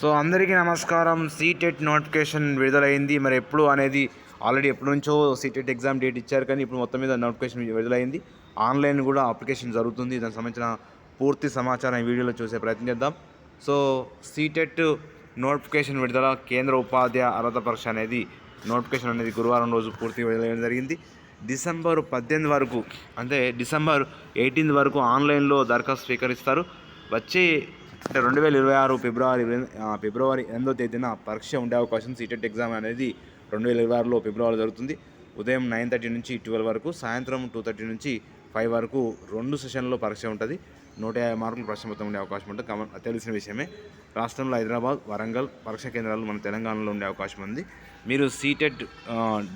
So అందరికీ నమస్కారం. CTET notification విడుదలైంది. మరి ఎప్పుడు అనేది ఆల్రెడీ ఎప్పటి నుంచో సీటెట్ ఎగ్జామ్ డేట్ ఇచ్చారు కానీ ఇప్పుడు మొత్తం మీద నోటిఫికేషన్ విడుదలైంది. ఆన్లైన్ కూడా అప్లికేషన్ జరుగుతుంది. దానికి సంబంధించిన పూర్తి సమాచారం ఈ వీడియోలో చూసే ప్రయత్నం చేద్దాం. సో సీటెట్ నోటిఫికేషన్ విడుదల కేంద్ర ఉపాధ్యాయ అర్హత పరీక్ష అనేది నోటిఫికేషన్ అనేది గురువారం రోజు పూర్తి విడుదలైన జరిగింది. డిసెంబర్ పద్దెనిమిది వరకు అంటే డిసెంబర్ ఎయిటీన్త్ వరకు ఆన్లైన్లో దరఖాస్తు స్వీకరిస్తారు. వచ్చే అంటే రెండు వేల ఇరవై ఆరు ఫిబ్రవరి ఫిబ్రవరి ఎనిమిదో తేదీన పరీక్ష ఉండే అవకాశం సీటెట్ ఎగ్జామ్ అనేది రెండు వేల ఇరవై ఆరులో ఫిబ్రవరి జరుగుతుంది. ఉదయం నైన్ థర్టీ నుంచి ట్వెల్వ్ వరకు సాయంత్రం టూ థర్టీ నుంచి ఫైవ్ వరకు రెండు సెషన్లో పరీక్ష ఉంటుంది. నూట యాభై మార్కులు ప్రశ్న మొత్తం ఉండే అవకాశం ఉంటుంది. కమ తెలిసిన విషయమే. రాష్ట్రంలో హైదరాబాద్ వరంగల్ పరీక్ష కేంద్రాలు మన తెలంగాణలో ఉండే అవకాశం ఉంది. మీరు సీటెట్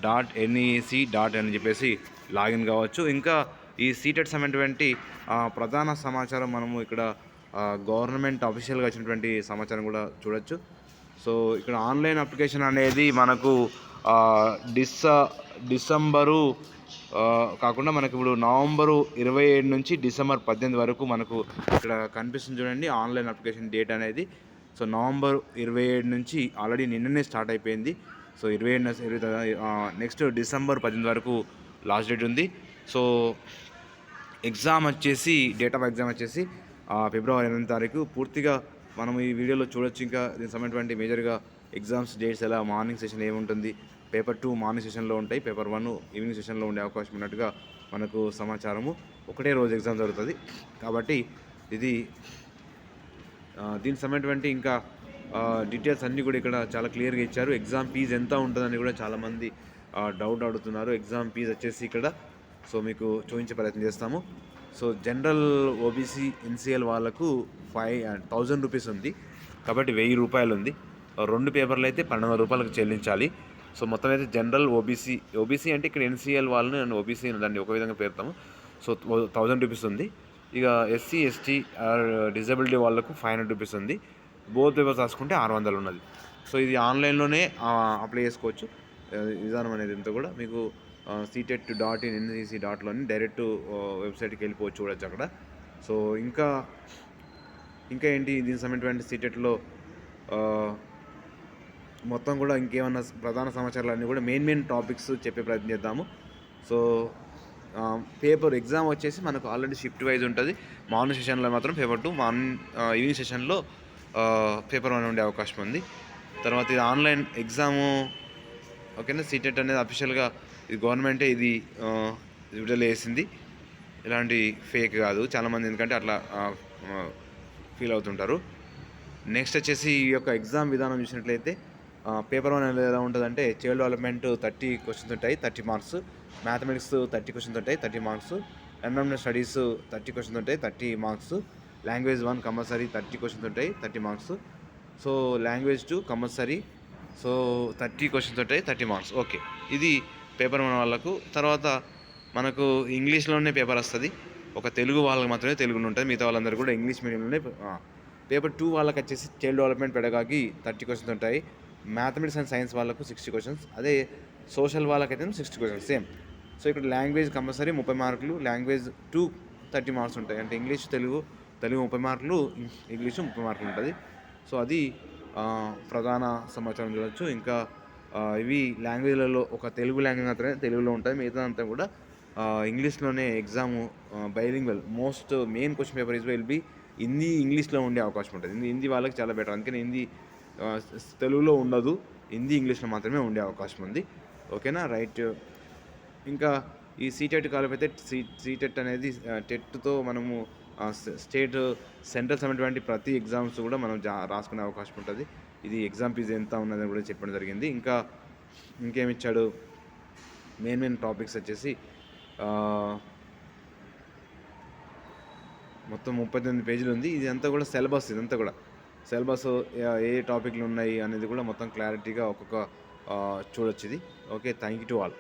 డాట్ ఎన్ఈసి డాట్ అని చెప్పేసి లాగిన్ కావచ్చు. ఇంకా ఈ సీటెట్ సంబంధించినటువంటి ప్రధాన సమాచారం మనము ఇక్కడ గవర్నమెంట్ అఫీషియల్గా వచ్చినటువంటి సమాచారం కూడా చూడొచ్చు. సో ఇక్కడ ఆన్లైన్ అప్లికేషన్ అనేది మనకు డిస డిసెంబరు కాకుండా మనకి ఇప్పుడు నవంబరు ఇరవై ఏడు నుంచి డిసెంబర్ పద్దెనిమిది వరకు మనకు ఇక్కడ కనిపిస్తుంది చూడండి ఆన్లైన్ అప్లికేషన్ డేట్ అనేది. సో నవంబర్ ఇరవై ఏడు నుంచి ఆల్రెడీ నిన్ననే స్టార్ట్ అయిపోయింది. సో ఇరవై ఏడు ఇరవై నెక్స్ట్ డిసెంబర్ పద్దెనిమిది వరకు లాస్ట్ డేట్ ఉంది. సో ఎగ్జామ్ వచ్చేసి డేట్ ఆఫ్ ఎగ్జామ్ వచ్చేసి ఫిబ్రవరి ఎనిమిది తారీఖు పూర్తిగా మనం ఈ వీడియోలో చూడొచ్చు ఇంకా దీనికి సంబంధించిన మేజర్గా ఎగ్జామ్స్ డేట్స్ ఎలా మార్నింగ్ సెషన్ ఏముంటుంది పేపర్ టూ మార్నింగ్ సెషన్లో ఉంటాయి పేపర్ వన్ ఈవినింగ్ సెషన్లో ఉండే అవకాశం ఉన్నట్టుగా మనకు సమాచారము. ఒకటే రోజు ఎగ్జామ్ జరుగుతుంది. కాబట్టి ఇది దీనికి సంబంధించినటువంటి ఇంకా డీటెయిల్స్ అన్నీ కూడా ఇక్కడ చాలా క్లియర్గా ఇచ్చారు. ఎగ్జామ్ ఫీజు ఎంత ఉంటుందని కూడా చాలామంది డౌట్ అడుగుతున్నారు. ఎగ్జామ్ ఫీజు వచ్చేసి ఇక్కడ. సో మీకు చూపించే ప్రయత్నం చేస్తాము. సో జనరల్ ఓబీసీ ఎన్సీఎల్ వాళ్ళకు ఫైవ్ థౌజండ్ రూపీస్ ఉంది. కాబట్టి వెయ్యి రూపాయలు ఉంది. రెండు పేపర్లు అయితే పన్నెండు రూపాయలకు చెల్లించాలి. సో మొత్తం అయితే జనరల్ ఓబీసీ ఓబీసీ అంటే ఇక్కడ ఎన్సీఎల్ వాళ్ళని నేను ఓబీసీ దాన్ని ఒక విధంగా పేరుతాము. సో థౌజండ్ రూపీస్ ఉంది. ఇక ఎస్సీ ఎస్టీ ఆర్ డిజబిలిటీ వాళ్ళకు ఫైవ్ హండ్రెడ్ రూపీస్ ఉంది. బోత్ పేపర్స్ రాసుకుంటే ఆరు వందలు ఉన్నది. సో ఇది ఆన్లైన్లోనే అప్లై చేసుకోవచ్చు. విధానం అనేది ఇంత కూడా మీకు సీటెట్ డాట్ ఇన్ ఎన్సీసీ డాట్లోని డైరెక్ట్ వెబ్సైట్కి వెళ్ళిపోవచ్చు చూడొచ్చు అక్కడ. సో ఇంకా ఇంకా ఏంటి దీనికి సంబంధించిన సీటెట్లో మొత్తం కూడా ఇంకేమన్నా ప్రధాన సమాచారాలు అన్నీ కూడా మెయిన్ మెయిన్ టాపిక్స్ చెప్పే ప్రయత్నం చేద్దాము. సో పేపర్ ఎగ్జామ్ వచ్చేసి మనకు ఆల్రెడీ షిఫ్ట్ వైజ్ ఉంటుంది. మార్నింగ్ సెషన్లో మాత్రం పేపర్ టూ మార్నింగ్ ఈవినింగ్ సెషన్లో పేపర్ వన్ ఉండే అవకాశం ఉంది. తర్వాత ఇది ఆన్లైన్ ఎగ్జాము ఓకేనా? సీటెట్ అనేది అఫీషియల్గా ఇది గవర్నమెంటే ఇది విడుదల చేసింది. ఇలాంటి ఫేక్ కాదు. చాలామంది ఎందుకంటే అట్లా ఫీల్ అవుతుంటారు. నెక్స్ట్ వచ్చేసి ఈ యొక్క ఎగ్జామ్ విధానం చూసినట్లయితే పేపర్ వన్ ఎలా ఉంటుందంటే చైల్డ్ డెవలప్మెంట్ థర్టీ క్వశ్చన్స్ ఉంటాయి thirty marks. Mathematics thirty questions ఉంటాయి thirty marks. Environment studies thirty questions ఉంటాయి thirty marks. Language one compulsory thirty questions ఉంటాయి thirty marks. So language two compulsory. So thirty questions ఉంటాయి thirty marks. Okay. ఇది paper మన వాళ్ళకు. తర్వాత మనకు ఇంగ్లీష్లోనే పేపర్ వస్తుంది. ఒక తెలుగు వాళ్ళకి మాత్రమే తెలుగులో ఉంటుంది. మిగతా వాళ్ళందరూ కూడా ఇంగ్లీష్ మీడియంలోనే పేపర్ టూ వాళ్ళకి వచ్చేసి చైల్డ్ డెవలప్మెంట్ పెడగాకి థర్టీ క్వశ్చన్స్ ఉంటాయి. మ్యాథమెటిక్స్ అండ్ సైన్స్ వాళ్ళకు సిక్స్టీ క్వశ్చన్స్. అదే సోషల్ వాళ్ళకైతే సిక్స్టీ క్వశ్చన్స్ సేమ్. సో ఇక్కడ లాంగ్వేజ్ కంపల్సరీ ముప్పై మార్కులు లాంగ్వేజ్ టూ థర్టీ మార్క్స్ ఉంటాయి. అంటే ఇంగ్లీష్ తెలుగు తెలుగు ముప్పై మార్కులు ఇంగ్లీషు ముప్పై మార్కులు ఉంటుంది. సో అది ప్రధాన సమాచారం చూడవచ్చు ఇంకా ఇవి లాంగ్వేజ్లలో ఒక తెలుగు లాంగ్వేజ్ మాత్రమే తెలుగులో ఉంటుంది మిగతా అంతా కూడా ఇంగ్లీష్లోనే exam bilingual. Most main question paper is will be Hindi ఇంగ్లీష్లో ఉండే అవకాశం ఉంటుంది. హిందీ హిందీ వాళ్ళకి చాలా బెటర్. అందుకని హిందీ తెలుగులో ఉండదు. హిందీ ఇంగ్లీష్లో మాత్రమే ఉండే అవకాశం ఉంది. ఓకేనా? రైట్. ఇంకా ఈ సీటెట్ కాలపైతే సీ సీటెట్ అనేది టెట్తో మనము స్టేట్ సెంట్రల్ సంబంధించినటువంటి ప్రతి ఎగ్జామ్స్ కూడా మనం జా రాసుకునే అవకాశం ఉంటుంది. ఇది ఎగ్జామ్ ఫీజు ఎంత ఉన్నదని కూడా చెప్పడం జరిగింది. ఇంకా ఇంకేమిచ్చాడు? మెయిన్ మెయిన్ టాపిక్స్ వచ్చేసి మొత్తం ముప్పై తొమ్మిది పేజీలు ఉంది. ఇది అంతా కూడా సిలబస్ ఇదంతా కూడా. సిలబస్ ఏ టాపిక్లు ఉన్నాయి అనేది కూడా మొత్తం క్లారిటీగా ఒక్కొక్క చూడొచ్చు ఇది. Okay thank you to all